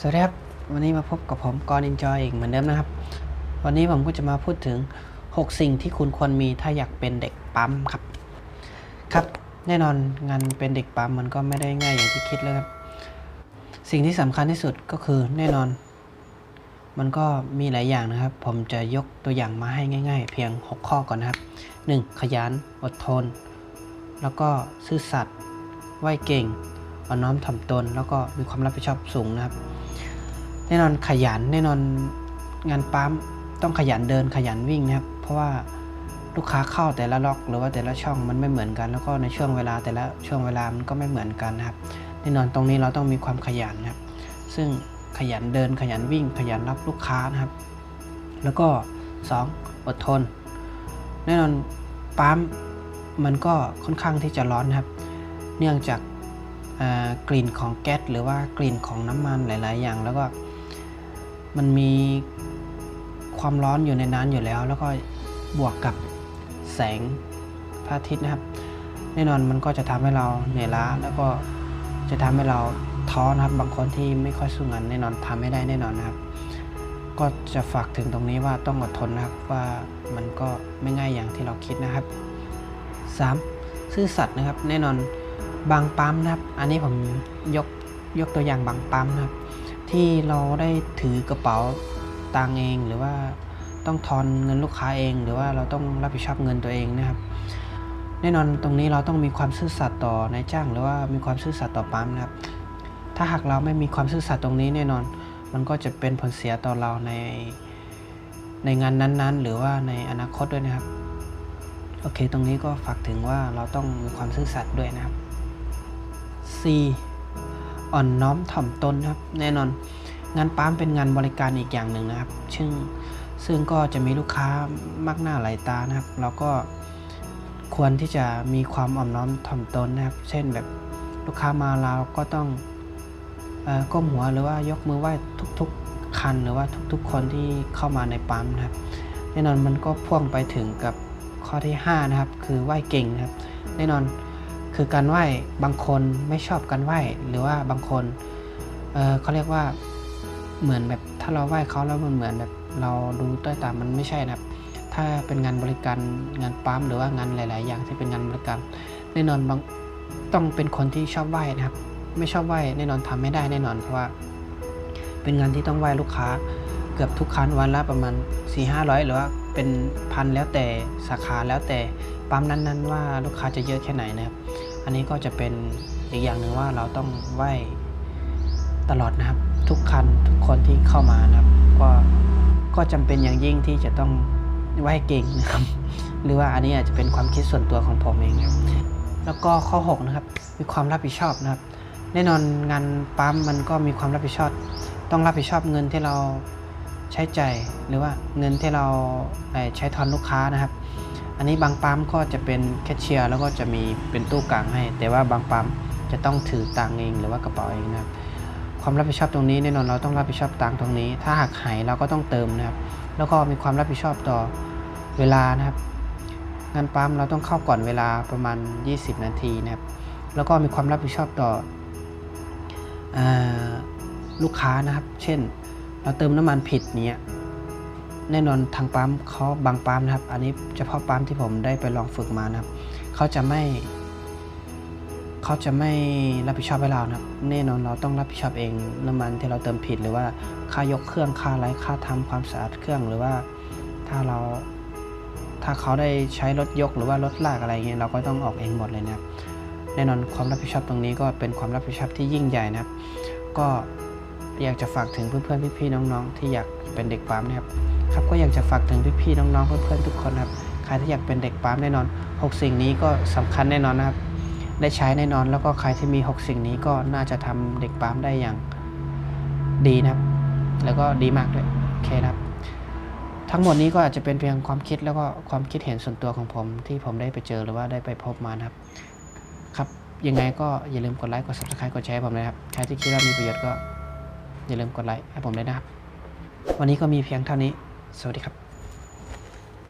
สวัสดีครับ วันนี้มาพบกับผมกรอินจอยอีกเหมือนเดิมนะครับ วันนี้ผมก็จะมาพูดถึง 6 สิ่งที่คุณควรมีถ้าอยากเป็นเด็กปั๊มครับ ครับ แน่นอนงานเป็นเด็กปั๊มมันก็ไม่ได้ง่ายอย่างที่คิดเลยครับ สิ่งที่สำคัญที่สุดก็คือแน่นอน มันก็มีหลายอย่างนะครับ ผมจะยกตัวอย่างมาให้ง่าย ๆ เพียง 6 ข้อก่อนนะครับ 1. ขยันอดทน แล้วก็ซื่อสัตย์ไหวเก่งอ่อนน้อมถ่อมตน แล้วก็มีความรับผิดชอบสูงนะครับ แน่นอนขยันแน่นอนงานปั๊มต้องขยันเดินขยันวิ่งนะครับ เพราะว่าลูกค้าเข้าแต่ละล็อก หรือว่าแต่ละช่องมันไม่เหมือนกัน แล้วก็ในช่วงเวลาแต่ละช่วงเวลามันก็ไม่เหมือนกันนะครับ แน่นอนตรงนี้เราต้องมีความขยันนะครับ ซึ่งขยันเดินขยันวิ่ง ขยันรับลูกค้านะครับ แล้วก็ 2. อดทน แน่นอนปั๊มมันก็ค่อนข้างที่จะร้อนนะครับ เนื่องจากกลิ่นของแก๊สหรือว่ากลิ่นของน้ำมันหลาย ๆ อย่าง แล้วก็ มันมีความร้อนอยู่ในนั้นอยู่แล้ว แล้วก็บวกกับแสงพระอาทิตย์นะครับ แน่นอนมันก็จะทำให้เราเหนื่อยล้า แล้วก็จะทำให้เราท้อนะครับ บางคนที่ไม่ค่อยสู้งานแน่นอนทำไม่ได้แน่นอนนะครับ ก็จะฝากถึงตรงนี้ว่าต้องอดทนนะครับว่ามันก็ไม่ง่ายอย่างที่เราคิดนะครับ 3. ซื่อสัตย์นะครับ แน่นอนบางปั๊มนะครับ อันนี้ผมยกยกตัวอย่างบางปั๊มนะครับ ที่เราได้ถือกระเป๋าตังเองหรือว่าต้องทอนเงินลูกค้าเอง หรือว่าเราต้องรับผิดชอบเงินตัวเองนะครับ แน่นอนตรงนี้เราต้องมีความซื่อสัตย์ต่อนายจ้าง หรือว่ามีความซื่อสัตย์ต่อปั๊มนะครับ ถ้าหากเราไม่มีความซื่อสัตย์ตรงนี้แน่นอน มันก็จะเป็นผลเสียต่อเราในในงานนั้นๆ หรือว่าในอนาคตด้วยนะครับ โอเค ตรงนี้ก็ฝากถึงว่าเราต้องมีความซื่อสัตย์ด้วยนะครับ C อ่อนน้อมถ่อมตนครับแน่นอน งานปั๊มเป็นงานบริการอีกอย่างหนึ่งนะครับ ซึ่งซึ่งก็จะมีลูกค้ามากหน้าหลายตานะครับเราก็ควรที่จะมีความอ่อนน้อมถ่อมตนนะครับ เช่นแบบลูกค้ามาเราก็ต้องออก้มหัวหรือว่ายกมือไหว้ทุกๆ คันหรือว่าทุกๆ คนที่เข้ามาในปั๊มนะครับ แน่นอนมันก็พ่วงไปถึงกับข้อที่ 5 นะครับ คือไหว้เก่งนะครับ แน่นอน คือการไหว้บางคนไม่ชอบการไหว้หรือว่าบางคนเเขาเรียกว่าเหมือนแบบถ้าเราไหว้เขาแล้วมันเหมือนแบบเราดูต้อยตามมันไม่ใช่นะครับ ถ้าเป็นงานบริการงานปั๊มหรือว่างานหลาย ๆ อย่างที่เป็นงานบริการแน่นอนบางต้องเป็นคนที่ชอบไหว้นะครับ ไม่ชอบไหว้แน่นอนทำไม่ได้แน่นอนเพราะว่า เป็นงานที่ต้องไหว้ลูกค้า เกือบทุกครั้งวันละประมาณ4 5 0 0หรือว่าเป็นพันแล้วแต่สาขาแล้วแต่ ปั๊มนั้นๆว่าลูกค้าจะเยอะแค่ไหนนะครับ อันนี้ก็จะเป็นอีกอย่างหนึ่งว่าเราต้องไหวตลอดนะครับ ทุกคันทุกคนที่เข้ามานะครับ ก็ก็จำเป็นอย่างยิ่งที่จะต้องไหวเก่งนะครับ หรือว่าอันนี้อาจจะเป็นความคิดส่วนตัวของผมเองครับแล้วก็ข้อ 6 นะครับ มีความรับผิดชอบนะครับ แน่นอนงานปั๊มมันก็มีความรับผิดชอบ ต้องรับผิดชอบเงินที่เราใช้ใจ่ายหรือว่าเงินที่เราใช้ทอนลูกค้านะครับ อันนี้บางปั๊มก็จะเป็นแคชเชียร์แล้วก็จะมีเป็นตู้กลางให้ แต่ว่าบางปั๊มจะต้องถือตังเองหรือว่ากระเป๋าเองนะครับความรับผิดชอบตรงนี้แน่นอนเราต้องรับผิดชอบตังตรงนี้ ถ้าหากหายเราก็ต้องเติมนะครับ แล้วก็มีความรับผิดชอบต่อเวลานะครับงานปั๊มเราต้องเข้าก่อนเวลาประมาณ 20 นาทีนะครับ แล้วก็มีความรับผิดชอบต่อออลูกค้านะครับ เช่น เราเติมน้ำมันผิดเนี้ย แน่นอนทางปั๊มเขาบางปั๊มนะครับ อันนี้เฉพาะปั๊มที่ผมได้ไปลองฝึกมานะครับเขาจะไม่เขาจะไม่รับผิดชอบให้เรานะครับ แน่นอนเราต้องรับผิดชอบเองน้ำมันที่เราเติมผิดหรือว่าค่ายกเครื่องค่าอะไรค่าทำความสะอาดเครื่องหรือว่าถ้าเราถ้าเขาได้ใช้รถยกหรือว่ารถลากอะไรเงี้ยเราก็ต้องออกเองหมดเลยนะครับ แน่นอนความรับผิดชอบตรงนี้ก็เป็นความรับผิดชอบที่ยิ่งใหญ่นะครับ ก็อยากจะฝากถึงเพื่อนๆพี่ๆน้องๆ ที่อยากเป็นเด็กปั๊มนะครับ ครับก็อยากจะฝากถึงพี่ๆน้องๆเพื่อนๆทุกคนครับใครที่อยากเป็นเด็กปั๊มแน่นอน 6 สิ่งนี้ก็สำคัญแน่นอนนะครับ ได้ใช้แน่นอนแล้วก็ใครที่มี 6 สิ่งนี้ก็น่าจะทำเด็กปั๊มได้อย่างดีนะครับ แล้วก็ดีมากด้วยโอเคนะครับทั้งหมดนี้ก็อาจจะเป็นเพียงความคิดแล้วก็ความคิดเห็นส่วนตัวของผม ที่ผมได้ไปเจอหรือว่าได้ไปพบมานะครับ ครับยังไงก็อย่าลืมกดไลค์กด subscribe กดแชร์ผมเลยนะครับใครที่คิดว่ามีประโยชน์ก็อย่าลืมกดไลค์ให้ผมด้วยนะครับ วันนี้ก็มีเพียงเท่านี้ สวัสดีครับ